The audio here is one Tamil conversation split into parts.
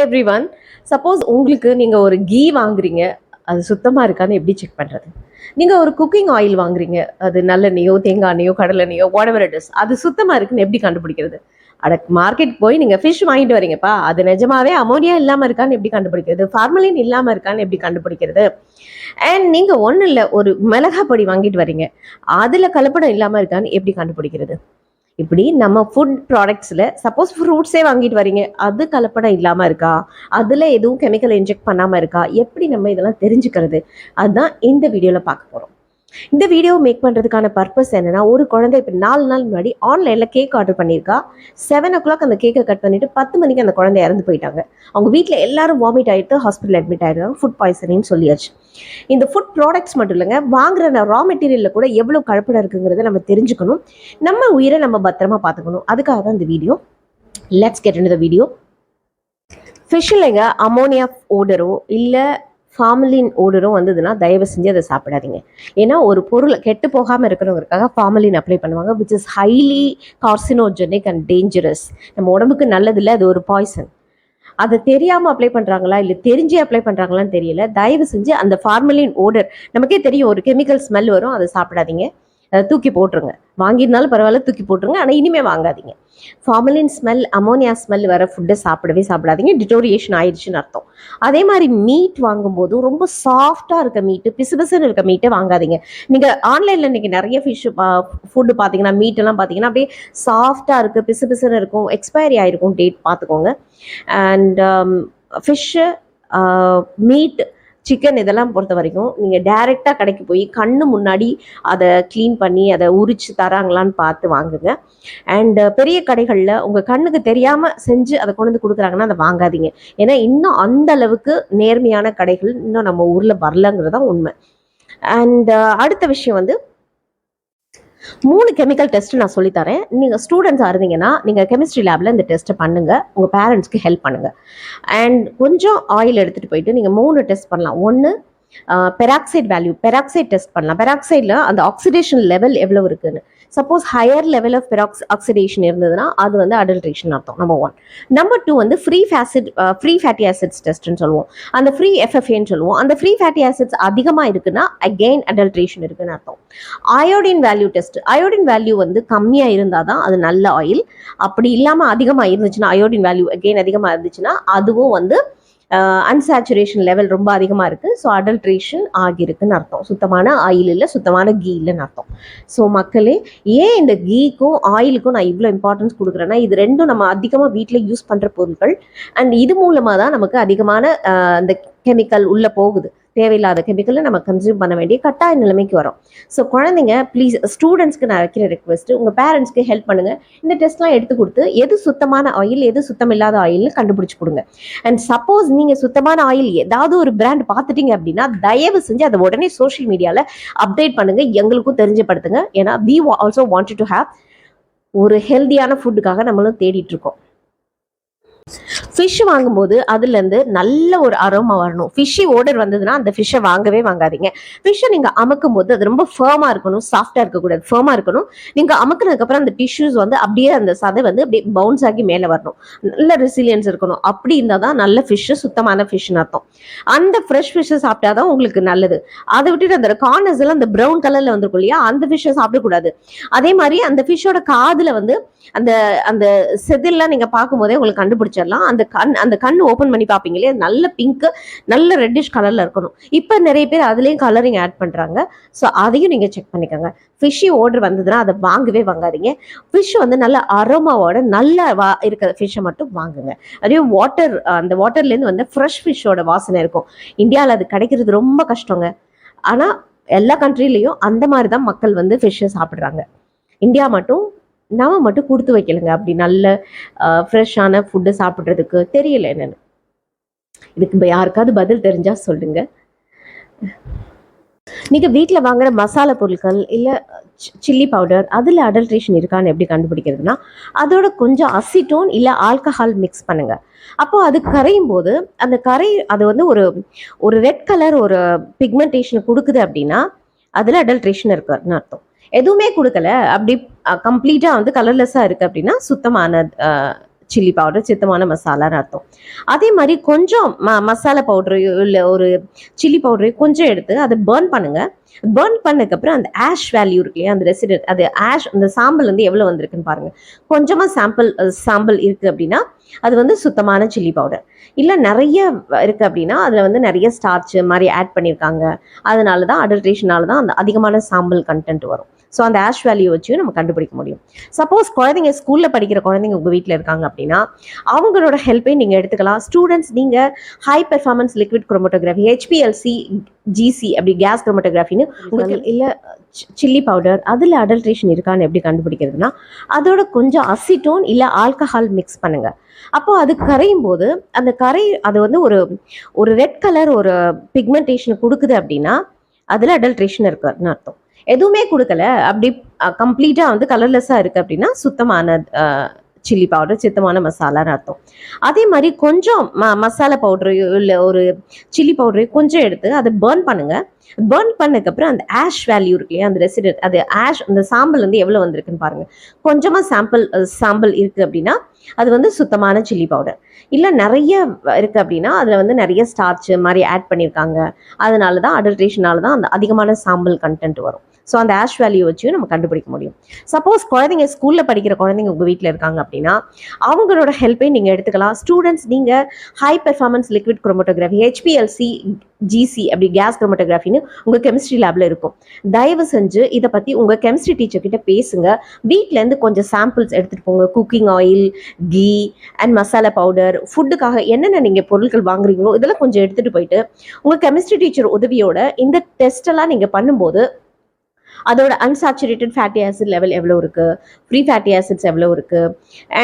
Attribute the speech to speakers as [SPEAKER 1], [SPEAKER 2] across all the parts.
[SPEAKER 1] எவ்ரி ஒன் சப்போஸ் உங்களுக்கு நீங்கள் ஒரு கீ வாங்குறீங்க அது சுத்தமாக இருக்கான்னு எப்படி செக் பண்ணுறது நீங்கள் ஒரு குக்கிங் ஆயில் வாங்குறீங்க அது நல்லெண்ணெயோ தேங்காய் எண்ணெயோ கடலெண்ணெயோ whatever it அது சுத்தமாக இருக்குன்னு எப்படி கண்டுபிடிக்கிறது? அட மார்க்கெட் போய் நீங்கள் ஃபிஷ் வாங்கிட்டு வரீங்கப்பா அது நிஜமாவே அமோனியா இல்லாமல் இருக்கான்னு எப்படி கண்டுபிடிக்கிறது? ஃபார்மலின் இல்லாமல் இருக்கான்னு எப்படி கண்டுபிடிக்கிறது? அண்ட் நீங்கள் ஒன்றும் இல்லை ஒரு மிளகா பொடி வாங்கிட்டு வரீங்க அதில் கலப்படம் இல்லாமல் இருக்கான்னு எப்படி கண்டுபிடிக்கிறது? இப்படி நம்ம ஃபுட் ப்ராடக்ட்ஸில் சப்போஸ் ஃப்ரூட்ஸே வாங்கிட்டு வரீங்க அது கலப்படம் இல்லாமல் இருக்கா? அதில் எதுவும் கெமிக்கல் இன்ஜெக்ட் பண்ணாமல் இருக்கா? எப்படி நம்ம இதெல்லாம் தெரிஞ்சுக்கிறது? அதுதான் இந்த வீடியோவில் பார்க்க போகிறோம் இந்த வீடியோ மேக் பண்ணுறதுக்கான பர்பஸ் என்னன்னா ஒரு குழந்தை இப்போ நாலு நாள் முன்னாடி ஆன்லைனில் கேக் ஆர்டர் பண்ணியிருக்கா. செவன் ஓ கிளாக் அந்த கேக்கை கட் பண்ணிவிட்டு பத்து மணிக்கு அந்த குழந்தை இறந்து போயிட்டாங்க. அவங்க வீட்டில் எல்லாரும் வாமிட் ஆகிட்டு ஹாஸ்பிட்டல் அட்மிட் ஆகிடுறாங்க ஃபுட் பாய்சனின்னு சொல்லியாச்சு. இந்த ஃபுட் ப்ராடக்ட்ஸ் மட்டும் இல்லைங்க வாங்குற ரா மெட்டீரியலில் கூட எவ்வளோ கலப்படம் இருக்குங்கிறத நம்ம தெரிஞ்சுக்கணும். நம்ம உயிரை நம்ம பத்திரமா பார்த்துக்கணும். அதுக்காக தான் இந்த video let's get in the video ஃபிஷ்ஷில்ங்க ammonia ஓடரோ இல்லை ஃபார்மலின் ஓடரும் வந்ததுன்னா தயவு செஞ்சு அதை சாப்பிடாதீங்க. ஏன்னா ஒரு பொருள் கெட்டு போகாமல் இருக்கிறவங்களுக்காக ஃபார்மலின் அப்ளை பண்ணுவாங்க which is highly carcinogenic and dangerous நம்ம உடம்புக்கு நல்லதில்லை அது ஒரு பாய்சன் அதை தெரியாமல் அப்ளை பண்ணுறாங்களா இல்லை தெரிஞ்சே அப்ளை பண்ணுறாங்களான்னு தெரியல தயவு செஞ்சு அந்த ஃபார்மலின் ஓடர் நமக்கே தெரியும் ஒரு கெமிக்கல் ஸ்மெல் வரும் அதை சாப்பிடாதீங்க. தூக்கி போட்டுருங்க. வாங்கியிருந்தாலும் பரவாயில்ல தூக்கி போட்டுருங்க. ஆனால் இனிமேல் வாங்காதீங்க. ஃபார்மலின் ஸ்மெல் அமோனியா ஸ்மெல் வர ஃபுட்டை சாப்பிடவே சாப்பிடாதீங்க. டிட்டோரியேஷன் ஆயிடுச்சுன்னு அர்த்தம். அதே மாதிரி மீட் வாங்கும்போதும் ரொம்ப சாஃப்டாக இருக்க மீட்டு பிசுபிசுன்னு இருக்க மீட்டை வாங்காதீங்க. நீங்கள் ஆன்லைனில் இன்னைக்கு நிறைய ஃபிஷ் ஃபுட்டு பார்த்தீங்கன்னா மீட்டெல்லாம் பார்த்தீங்கன்னா அப்படியே சாஃப்டாக இருக்குது பிசுபிசுன்னு இருக்கும். எக்ஸ்பைரி ஆகிருக்கும் டேட் பார்த்துக்கோங்க. அண்ட் ஃபிஷ்ஷு மீட் சிக்கன் இதெல்லாம் பொறுத்த வரைக்கும் நீங்கள் டைரெக்டாக கடைக்கு போய் கண்ணு முன்னாடி அதை க்ளீன் பண்ணி அதை உரிச்சு தராங்களான்னு பார்த்து வாங்குங்க. அண்டு பெரிய கடைகளில் உங்கள் கண்ணுக்கு தெரியாமல் செஞ்சு அதை கொண்டு வந்து கொடுக்குறாங்கன்னா அதை வாங்காதீங்க. ஏன்னா இன்னும் அந்த அளவுக்கு நேர்மையான கடைகள் இன்னும் நம்ம ஊரில் வரலங்கிறது தான் உண்மை. அண்ட் அடுத்த விஷயம் வந்து மூணு கெமிக்கல் டெஸ்ட் நான் சொல்லித்தரேன். நீங்கள் ஸ்டூடெண்ட்ஸாக இருந்தீங்கன்னா நீங்கள் கெமிஸ்ட்ரி லேபில் இந்த டெஸ்ட்டை பண்ணுங்கள் உங்கள் பேரண்ட்ஸ்க்கு ஹெல்ப் பண்ணுங்கள் அண்ட் கொஞ்சம் ஆயில் எடுத்துகிட்டு போயிட்டு நீங்கள் மூணு டெஸ்ட் பண்ணலாம். ஒன்று பெராக்சைட் வேல்யூ பெராக்சைட் டெஸ்ட் பண்ணலாம். பெராக்சைடில் அந்த ஆக்சிடேஷன் லெவல் எவ்வளோ இருக்குன்னு. Suppose higher level of peroxide oxidation இருந்ததுன்னா அது வந்து அடல்ட்ரேஷன் அர்த்தம் நம்பர் ஒன் நம்பர் டூ வந்து ஃப்ரீ ஃபேசிட் ஃப்ரீ ஃபேட்டி ஆசிட்ஸ் டெஸ்ட்னு சொல்லுவோம். அந்த ஃப்ரீ எஃப்எஃப்ஏன்னு சொல்லுவோம். அந்த ஃப்ரீ ஃபேட்டி ஆசிட்ஸ் அதிகமாக இருக்குன்னா அகெயின் அடல்ட்ரேஷன் இருக்குன்னு அர்த்தம். Iodine value test iodine value வந்து கம்மியாக இருந்தால் தான் அது நல்ல ஆயில் அப்படி இல்லாமல் அதிகமாக இருந்துச்சுன்னா அயோடின் வேல்யூ அகெயின் அதிகமாக இருந்துச்சுன்னா அதுவும் வந்து அன்சாச்சுரேஷன் லெவல் ரொம்ப அதிகமாக இருக்குது ஸோ அடல்ட்ரேஷன் ஆகியிருக்குன்னு அர்த்தம். சுத்தமான ஆயில் இல்லை சுத்தமான கீ இல்லைன்னு அர்த்தம். ஸோ மக்களே ஏன் இந்த கீக்கும் ஆயிலுக்கும் நான் இவ்வளோ இம்பார்ட்டன்ஸ் கொடுக்குறேன்னா இது ரெண்டும் நம்ம அதிகமாக வீட்டில் யூஸ் பண்ணுற பொருட்கள் அண்ட் இது மூலமாக தான் நமக்கு அதிகமான அந்த கெமிக்கல் உள்ளே போகுது. தேவையில்லாத கெமிக்கலை நம்ம கன்சியூம் பண்ண வேண்டிய கட்டாய நிலைமைக்கு வரும். ஸோ குழந்தைங்க ப்ளீஸ் ஸ்டூடெண்ட்ஸ்க்கு நான் வைக்கிற ரெக்வெஸ்ட் உங்கள் பேரண்ட்ஸ்க்கு ஹெல்ப் பண்ணுங்கள் இந்த டெஸ்ட்லாம் எடுத்து கொடுத்து எது சுத்தமான ஆயில் எது சுத்தம் இல்லாத ஆயில்னு கண்டுபிடிச்சு கொடுங்க. அண்ட் சப்போஸ் நீங்கள் சுத்தமான ஆயில் ஏதாவது ஒரு பிராண்ட் பார்த்துட்டீங்க அப்படின்னா தயவு செஞ்சு அதை உடனே சோஷியல் மீடியாவில் அப்டேட் பண்ணுங்க எங்களுக்கும் தெரிஞ்சப்படுத்துங்க. ஏன்னா we also want to have ஒரு ஹெல்த்தியான ஃபுட்டுக்காக நம்மளும் தேடிட்டு இருக்கோம். ஃபிஷ் வாங்கும்போது அதுலேருந்து நல்ல ஒரு அரோமா வரணும். ஃபிஷ்ஷி ஓடர் வந்ததுன்னா அந்த ஃபிஷ்ஷை வாங்கவே வாங்காதீங்க. ஃபிஷ்ஷை நீங்கள் அமுக்கும் போது அது ரொம்ப ஃபேமாக இருக்கணும் சாஃப்டாக இருக்கக்கூடாது. ஃபேமாக இருக்கணும். நீங்கள் அமுக்கினதுக்கப்புறம் அந்த டிஷ்யூஸ் வந்து அப்படியே அந்த சதை வந்து அப்படியே பவுன்ஸ் ஆகி மேலே வரணும். நல்ல ரெசிலியன்ஸ் இருக்கணும். அப்படி இருந்தால் தான் நல்ல ஃபிஷ்ஷு சுத்தமான ஃபிஷ்னு அர்த்தம். அந்த ஃப்ரெஷ் ஃபிஷ்ஷை சாப்பிட்டா தான் உங்களுக்கு நல்லது. அதை விட்டுட்டு அந்த கார்னர்ஸ் எல்லாம் அந்த ப்ரௌன் கலரில் வந்திருக்கும் இல்லையா? அந்த ஃபிஷ்ஷை சாப்பிடக்கூடாது. அதே மாதிரி அந்த ஃபிஷ்ஷோட காதில் வந்து அந்த அந்த செதில்லாம் நீங்கள் பார்க்கும்போதே உங்களுக்கு கண்டுபிடிச்சிடலாம். அந்த கண் அந்த கண் ஓப்பன் பண்ணி பார்ப்பீங்க இல்லையா நல்ல பிங்க் நல்ல ரெட்டிஷ் கலரில் இருக்கணும். இப்போ நிறைய பேர் அதுலேயும் கலரிங் ஆட் பண்ணுறாங்க ஸோ அதையும் நீங்கள் செக் பண்ணிக்கோங்க. ஃபிஷ்ஷி ஆர்டர் வந்ததுன்னா அதை வாங்கவே வாங்காதீங்க. ஃபிஷ் வந்து நல்ல அரோமாவோட நல்ல வா இருக்கிற ஃபிஷ்ஷை மட்டும் வாங்குங்க. அதே வாட்டர் அந்த வாட்டர்லேருந்து வந்து ஃப்ரெஷ் ஃபிஷ்ஷோட வாசனை இருக்கும். இந்தியாவில் அது கிடைக்கிறது ரொம்ப கஷ்டங்க. ஆனால் எல்லா கண்ட்ரிலையும் அந்த மாதிரி தான் மக்கள் வந்து ஃபிஷ்ஷை சாப்பிட்றாங்க. இந்தியா மட்டும் நாம மட்டும் கொடுத்து வைக்கலங்க. அப்படி நல்ல ஃப்ரெஷ்ஷான ஃபுட்டு சாப்பிட்றதுக்கு தெரியல என்னென்னு. இதுக்கு இப்போ யாருக்காவது பதில் தெரிஞ்சால் சொல்லுங்க. நீங்கள் வீட்டில் வாங்குற மசாலா பொருட்கள் இல்லை சில்லி பவுடர் அதில் அடல்ட்ரேஷன் இருக்கான்னு எப்படி கண்டுபிடிக்கிறதுனா அதோட கொஞ்சம் அசிட்டோன் இல்லை ஆல்கஹால் மிக்ஸ் பண்ணுங்கள் அப்போது அது கரையும் போது அந்த கரை அது வந்து ஒரு ஒரு ரெட் கலர் ஒரு பிக்மெண்டேஷன் கொடுக்குது அப்படின்னா அதில் அடல்ட்ரேஷன் இருக்குன்னு அர்த்தம். எதுவுமே கொடுக்கல. அப்படி கம்ப்ளீட்டாக வந்து கலர்லெஸ்ஸாக இருக்குது அப்படின்னா சுத்தமான சில்லி பவுடர் சுத்தமான மசாலான்னு அர்த்தம். அதே மாதிரி கொஞ்சம் ம மசாலா பவுடரையோ இல்லை ஒரு சில்லி பவுடரையோ கொஞ்சம் எடுத்து அதை பேர்ன் பண்ணுங்க. பேர்ன் பண்ணதுக்கப்புறம் அந்த ஆஷ் வேல்யூ இருக்கு இல்லையா அந்த ரெசிடென்ட் அது ஆஷ் அந்த சாம்பல் வந்து எவ்வளோ வந்திருக்குன்னு பாருங்க. கொஞ்சமாக சாம்பிள் சாம்பல் இருக்கு அப்படின்னா அது வந்து சுத்தமான சில்லி பவுடர் இல்லை நிறைய இருக்கு அப்படின்னா அதில் வந்து நிறைய ஸ்டார்ச் மாதிரி ஆட் பண்ணியிருக்காங்க அதனால தான் அடல்ட்ரேஷனால தான் அந்த அதிகமான சாம்பல் கண்டென்ட் வரும். ஸோ அந்த ஆஷ் வேல்யூ வச்சு நம்ம கண்டுபிடிக்க முடியும். சப்போஸ் குழந்தைங்க ஸ்கூலில் படிக்கிற குழந்தைங்க உங்கள் வீட்டில் இருக்காங்க அப்படின்னா அவங்களோட ஹெல்ப்பை நீங்கள் எடுத்துக்கலாம். ஸ்டூடெண்ட்ஸ் நீங்கள் high performance liquid chromatography HPLC GC அப்படி கேஸ் குரோமோட்டோகிராஃபின்னு உங்களுக்கு இல்லை சில்லி பவுடர் அதில் அடல்ட்ரேஷன் இருக்கான்னு எப்படி கண்டுபிடிக்கிறதுனா அதோட கொஞ்சம் அசிட்டோன் இல்லை ஆல்கஹால் மிக்ஸ் பண்ணுங்க. அப்போ அது கரையும் போது அந்த கரை அது வந்து ஒரு ஒரு ரெட் கலர் ஒரு பிக்மெண்டேஷன் கொடுக்குது அப்படின்னா அதில் அடல்ட்ரேஷன் இருக்குன்னு அர்த்தம். எதுவுமே கொடுக்கல. அப்படி கம்ப்ளீட்டாக வந்து கலர்லெஸ்ஸாக இருக்குது அப்படின்னா சுத்தமான சில்லி பவுடர் சித்தமான மசாலான்னு அர்த்தம். அதே மாதிரி கொஞ்சம் ம மசாலா பவுடரையோ இல்லை ஒரு சில்லி பவுடரையோ கொஞ்சம் எடுத்து அதை பேர்ன் பண்ணுங்கள் பேர்ன் பண்ணதுக்கப்புறம் அந்த ஆஷ் வேல்யூ இருக்கு இல்லையா அந்த ரெசிடென்ட் அது ஆஷ் அந்த சாம்பல் வந்து எவ்வளோ வந்திருக்குன்னு பாருங்கள் கொஞ்சமாக சாம்பிள் சாம்பல் இருக்குது அப்படின்னா அது வந்து சுத்தமான சில்லி பவுடர் இல்லை நிறைய இருக்குது அப்படின்னா அதில் வந்து நிறைய ஸ்டார்ச் மாதிரி ஆட் பண்ணியிருக்காங்க அதனால தான் அடல்ட்ரேஷனால தான் அந்த அதிகமான சாம்பல் கண்டென்ட் வரும். ஸோ அந்த ஆஷ் வேல்யூ வச்சு நம்ம கண்டுபிடிக்க முடியும். சப்போஸ் குழந்தைங்க ஸ்கூலில் படிக்கிற குழந்தைங்க உங்கள் வீட்டில் இருக்காங்க அப்படின்னா அவங்களோட ஹெல்ப்பை நீங்கள் எடுத்துக்கலாம். ஸ்டூடெண்ட்ஸ் நீங்கள் high performance liquid chromatography HPLC GC அப்படி கேஸ் குரோமோட்டோகிராஃபின்னு உங்கள் கெமிஸ்ட்ரி லேபில் இருக்கும். தயவு செஞ்சு இதை பற்றி உங்கள் கெமிஸ்ட்ரி டீச்சர் கிட்ட பேசுங்க. வீட்டிலேருந்து கொஞ்சம் சாம்பிள்ஸ் எடுத்துகிட்டு போங்க. Cooking oil ghee and masala powder ஃபுட்டுக்காக என்னென்ன நீங்கள் பொருட்கள் வாங்குறீங்களோ இதெல்லாம் கொஞ்சம் எடுத்துகிட்டு போயிட்டு உங்கள் கெமிஸ்ட்ரி டீச்சர் உதவியோட இந்த டெஸ்ட் எல்லாம் நீங்கள் பண்ணும்போது அதோட அன்சாச்சுரேட்டட் ஃபேட்டி ஆசிட் லெவல் எவ்வளோ இருக்கு? ஃப்ரீ ஃபேட்டி ஆசிட்ஸ் எவ்வளோ இருக்கு?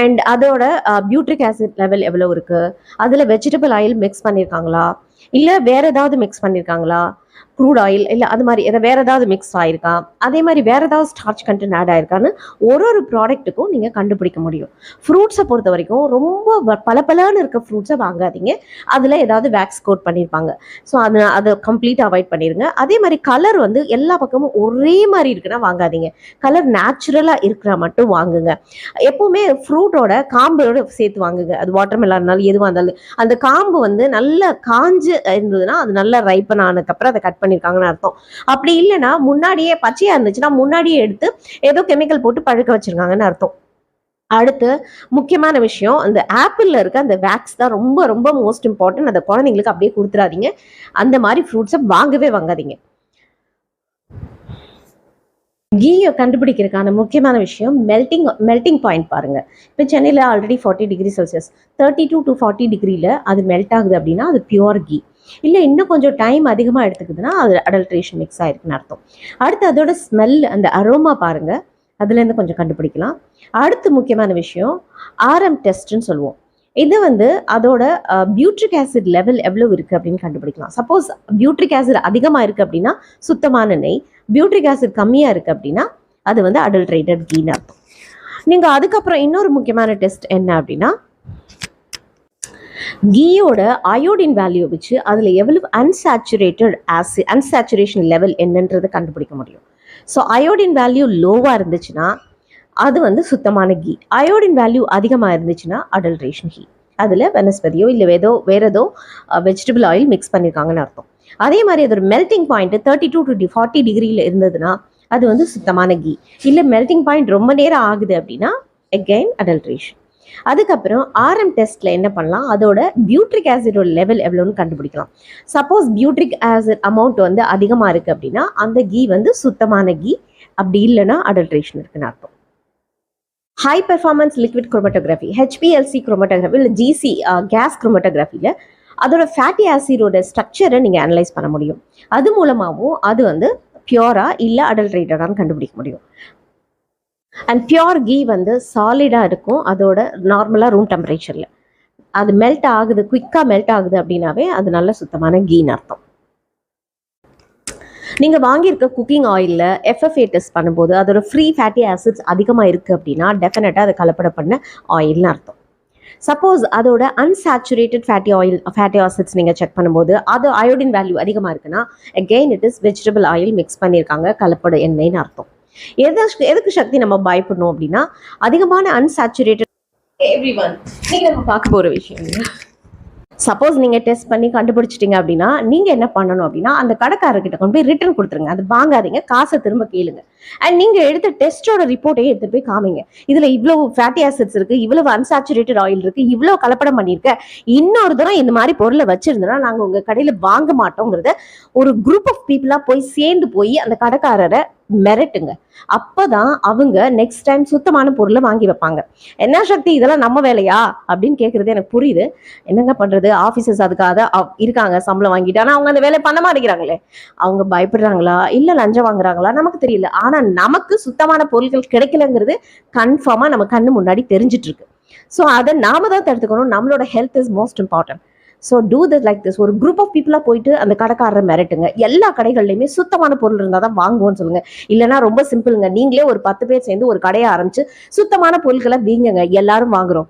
[SPEAKER 1] அண்ட் அதோட பியூட்ரிக் ஆசிட் லெவல் எவ்வளோ இருக்கு? அதில் வெஜிடபிள் ஆயில் மிக்ஸ் பண்ணியிருக்காங்களா இல்லை வேற ஏதாவது மிக்ஸ் பண்ணியிருக்காங்களா க்ரூட் ஆயில் இல்லை அது மாதிரி எதை வேறு ஏதாவது மிக்ஸ் ஆகிருக்கா அதே மாதிரி வேறு ஏதாவது ஸ்டார்ச் கண்டென்ட் ஆட் ஆயிருக்கான்னு ஒரு ஒரு ப்ராடக்ட்டுக்கும் நீங்கள் கண்டுபிடிக்க முடியும். ஃப்ரூட்ஸை பொறுத்த வரைக்கும் ரொம்ப பளபளன்னு இருக்க ஃப்ரூட்ஸை வாங்காதீங்க. அதில் ஏதாவது வேக்ஸ் கோட் பண்ணியிருப்பாங்க ஸோ அதை அதை கம்ப்ளீட்டாக அவாய்ட் பண்ணிடுங்க அதே மாதிரி கலர் வந்து எல்லா பக்கமும் ஒரே மாதிரி இருக்குன்னா வாங்காதீங்க. கலர் நேச்சுரலாக இருக்கிற மட்டும் வாங்குங்க. எப்போவுமே ஃப்ரூட்டோட காம்போட சேர்த்து வாங்குங்க. அது வாட்டர் மெல்லாக இருந்தாலும் எதுவாக இருந்தாலும். அந்த காம்பு வந்து நல்லா காஞ்சு இருந்ததுன்னா அது நல்லா ரைப்பன் ஆனதுக்கப்புறம் அதை கட் பண்ணி பண்ணியிருக்காங்கன்னு அர்த்தம். அப்படி இல்லைன்னா முன்னாடியே பச்சையாக இருந்துச்சுன்னா முன்னாடியே எடுத்து ஏதோ கெமிக்கல் போட்டு பழுக்க வச்சிருக்காங்கன்னு அர்த்தம். அடுத்து முக்கியமான விஷயம் அந்த ஆப்பிளில் இருக்க அந்த வேக்ஸ் தான் ரொம்ப ரொம்ப மோஸ்ட் இம்பார்ட்டன்ட் அந்த குழந்தைங்களுக்கு அப்படியே கொடுத்துடாதீங்க அந்த மாதிரி ஃப்ரூட்ஸை வாங்கவே வாங்காதீங்க. கீயை கண்டுபிடிக்கிறதுக்கான முக்கியமான விஷயம் மெல்டிங் மெல்டிங் பாயிண்ட் பாருங்க. இப்போ சென்னையில் already forty degree Celsius thirty two to forty டிகிரியில் அது மெல்ட் ஆகுது அப்படின்னா அது பியூர் கீ இல்லை இன்னும் கொஞ்சம் டைம் அதிகமாக எடுத்துக்குதுன்னா அது அடல்ட்ரேஷன் மிக்ஸ் ஆயிருக்குன்னு அர்த்தம். அடுத்து அதோட ஸ்மெல் அந்த அரோமா பாருங்க. அதுலேருந்து கொஞ்சம் கண்டுபிடிக்கலாம். அடுத்து முக்கியமான விஷயம் ஆர்எம் டெஸ்ட்னு சொல்லுவோம். இது வந்து அதோட பியூட்ரிக் ஆசிட் லெவல் எவ்வளோ இருக்குது அப்படின்னு கண்டுபிடிக்கலாம். சப்போஸ் பியூட்ரிக் ஆசிட் அதிகமாக இருக்குது அப்படின்னா சுத்தமான நெய். பியூட்ரிக் ஆசிட் கம்மியாக இருக்குது அப்படின்னா அது வந்து அடல்ட்ரேட்டட் கீன்னு அர்த்தம். நீங்கள் அதுக்கப்புறம் இன்னொரு முக்கியமான டெஸ்ட் என்ன அப்படின்னா கீயோட அயோடின் வேல்யூ வச்சு அதில் எவ்வளவு அன்சாச்சுரேட்டட் ஆசி அன்சாச்சுரேஷன் லெவல் என்னன்றதை கண்டுபிடிக்க முடியும். ஸோ அயோடின் வேல்யூ லோவாக இருந்துச்சுன்னா அது வந்து சுத்தமான கீ அயோடின் வேல்யூ அதிகமாக இருந்துச்சுன்னா அடல்ட்ரேஷன் கீ அதில் வனஸ்பதியோ இல்லை ஏதோ வேற ஏதோ வெஜிடபிள் ஆயில் மிக்ஸ் பண்ணியிருக்காங்கன்னு அர்த்தம். அதே மாதிரி அது ஒரு melting point thirty two to forty டிகிரியில் இருந்ததுன்னா அது வந்து சுத்தமான கீ இல்லை மெல்டிங் பாயிண்ட் ரொம்ப நேரம் ஆகுது அப்படின்னா அகெயின் அடல்ட்ரேஷன் அதுக்கப்புறம் ஆர்எம் டெஸ்ட்ல என்ன பண்ணலாம்? அதோட பியூட்ரிக் ஆசிடோட லெவல் எவ்வளோன்னு கண்டுபிடிக்கலாம். சப்போஸ் பியூட்ரிக் ஆசிட் அமௌண்ட் வந்து அதிகமாக இருக்குது அப்படின்னா அந்த கீ வந்து சுத்தமான கீ. அப்படி இல்லைன்னா அடல்ட்ரேஷன் இருக்குன்னு அர்த்தம். High performance liquid chromatography HPLC chromatography இல்லை ஜிசி கேஸ் குரோமட்டோகிராஃபியில் அதோட ஃபேட்டி ஆசிடோட ஸ்ட்ரக்சரை நீங்கள் அனலைஸ் பண்ண முடியும். அது மூலமாகவும் அது வந்து பியூரா இல்லை அடல்ட்ரேட்டடான்னு கண்டுபிடிக்க முடியும். அண்ட் பியோர் கீ வந்து சாலிடாக இருக்கும். அதோட நார்மலாக ரூம் டெம்பரேச்சரில் அது மெல்ட் ஆகுது குயிக்காக மெல்ட் ஆகுது அப்படின்னாவே அது நல்ல சுத்தமான கீன்னு அர்த்தம். நீங்கள் வாங்கியிருக்க குக்கிங் ஆயிலில் எஃப்எஃப்ஏ டெஸ்ட் பண்ணும்போது அதோட ஃப்ரீ ஃபேட்டி ஆசிட்ஸ் அதிகமாக இருக்குது அப்படின்னா டெஃபினட்டாக அதை கலப்பட பண்ண ஆயில்னு அர்த்தம். சப்போஸ் அதோட unsaturated fatty oil fatty acids நீங்கள் செக் பண்ணும்போது அது அயோடின் வேல்யூ அதிகமாக இருக்குன்னா again it is vegetable oil mix பண்ணியிருக்காங்க கலப்பட எண்ணெய்னு அர்த்தம். எது எதுக்கு சக்தி நம்ம பயப்படணும் அப்படின்னா அதிகமான அன்சாச்சுரேட்டட் எவ்ரி ஒன் நீங்கள் நம்ம பார்க்க போற விஷயம் சப்போஸ் நீங்க டெஸ்ட் பண்ணி கண்டுபிடிச்சிட்டீங்க அப்படின்னா நீங்க என்ன பண்ணணும் அப்படின்னா அந்த கடைக்காரர்கிட்ட கொண்டு போய் ரிட்டர்ன் கொடுத்துருங்க. அது வாங்காதீங்க. காசை திரும்ப கேளுங்க. அண்ட் நீங்க எடுத்த டெஸ்டோட ரிப்போர்ட்டையே எடுத்துட்டு போய் காமிங்க. இதுல இவ்வளவு ஃபேட்டி ஆசிட்ஸ் இருக்கு இவ்வளவு அன்சாச்சுரேட்டட் ஆயில் இருக்கு இவ்வளோ கலப்படம் பண்ணிருக்க இன்னொரு தரம் இந்த மாதிரி பொருளை வச்சிருந்தோம்னா நாங்க உங்க கடையில வாங்க மாட்டோங்கிறத ஒரு குரூப் ஆஃப் பீப்புளாக போய் சேர்ந்து போய் அந்த கடைக்காரரை மிரட்டுங்க. அப்பதான் அவங்க நெக்ஸ்ட் டைம் சுத்தமான பொருளை வாங்கி வைப்பாங்க. என்ன சக்தி இதெல்லாம் நம்ம வேலையா? அப்படின்னு கேக்குறது எனக்கு புரியுது. என்னங்க பண்றது? ஆபீசர்ஸ் அதுக்காக இருக்காங்க சம்பளம் வாங்கிட்டு. ஆனா அவங்க அந்த வேலையை பண்ண மாட்டேங்கிறாங்களே. அவங்க பயப்படுறாங்களா? இல்ல லஞ்சம் வாங்குறாங்களா? நமக்கு தெரியல. ஆனா நமக்கு சுத்தமான பொருட்கள் கிடைக்கலங்கிறது கன்ஃபார்மா நம்ம கண்ணு முன்னாடி தெரிஞ்சிட்டு இருக்கு. ஸோ அதை நாம தான் தடுத்துக்கணும். நம்மளோட health is most important so do this like this ஒரு குரூப் ஆஃப் பீப்புளாக போயிட்டு அந்த கடைக்காரரை மிரட்டுங்க. எல்லா கடைகள்லையுமே சுத்தமான பொருள் இருந்தால் தான் வாங்குவோம்னு சொல்லுங்கள் இல்லைன்னா ரொம்ப சிம்பிளுங்க நீங்களே ஒரு பத்து பேர் சேர்ந்து ஒரு கடையை ஆரம்பித்து சுத்தமான பொருட்களை வீங்குங்க. எல்லாரும் வாங்குறோம்.